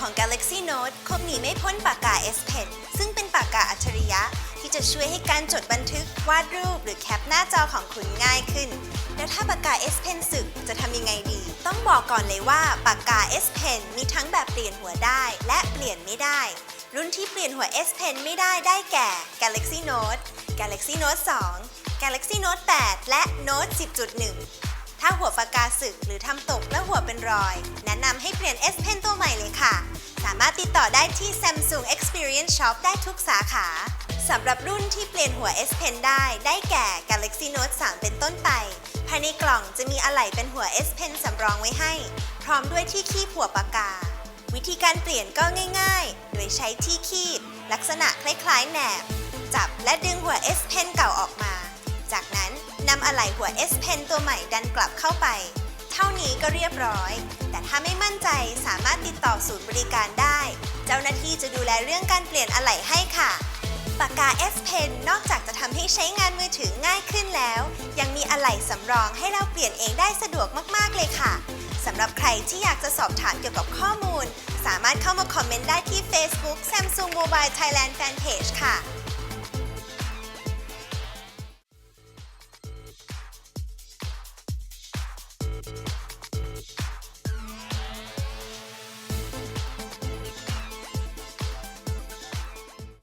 ของ Galaxy Note คงหนีไม่พ้นปากกา S Pen ซึ่งเป็นปากกาอัจฉริยะ ที่จะช่วยให้การจดบันทึก วาดรูปหรือแคปหน้าจอของคุณง่ายขึ้น แล้วถ้าปากกา S Pen สึกจะทำยังไงดี ต้องบอกก่อนเลยว่าปากกา S Pen มีทั้งแบบเปลี่ยนหัวได้ และเปลี่ยนไม่ได้ รุ่นที่เปลี่ยนหัว S Pen ไม่ได้ได้แก่ Galaxy Note Galaxy Note 2 Galaxy Note 8 และ Note 10.1 ถ้าหัวปากกาสึกหรือทำตกและหัวเป็นรอย แนะนำให้เปลี่ยน S Pen ตัวใหม่เลยค่ะ สามารถติดต่อได้ที่ Samsung Experience Shop ได้ทุกสาขาสำหรับรุ่นที่เปลี่ยนหัว S Pen ได้ ได้แก่ Galaxy Note 3 เป็นต้นไปภายในกล่องจะมีอะไหล่เป็นหัว S Pen สำรองไว้ให้ พร้อมด้วยที่คีบหัวปากกา วิธีการเปลี่ยนก็ง่ายๆ โดยใช้ที่คีบ ลักษณะคล้ายๆแหนบ จับและดึงหัว S Pen เก่า ไหล่หัว S Pen ตัวใหม่ดันกลับเข้าไป เท่านี้ก็เรียบร้อย แต่ถ้าไม่มั่นใจสามารถติดต่อศูนย์บริการได้ เจ้าหน้าที่จะดูแลเรื่องการเปลี่ยนอะไหล่ให้ค่ะ ปากกา S Pen นอกจากจะทำให้ใช้งานมือถือง่ายขึ้นแล้ว ยังมีอะไหล่สำรองให้เราเปลี่ยนเองได้สะดวกมากๆเลยค่ะสำหรับใครที่อยากจะสอบถามเกี่ยวกับข้อมูล สามารถเข้ามาคอมเมนต์ได้ที่ Facebook Samsung Mobile Thailand Fanpage ค่ะ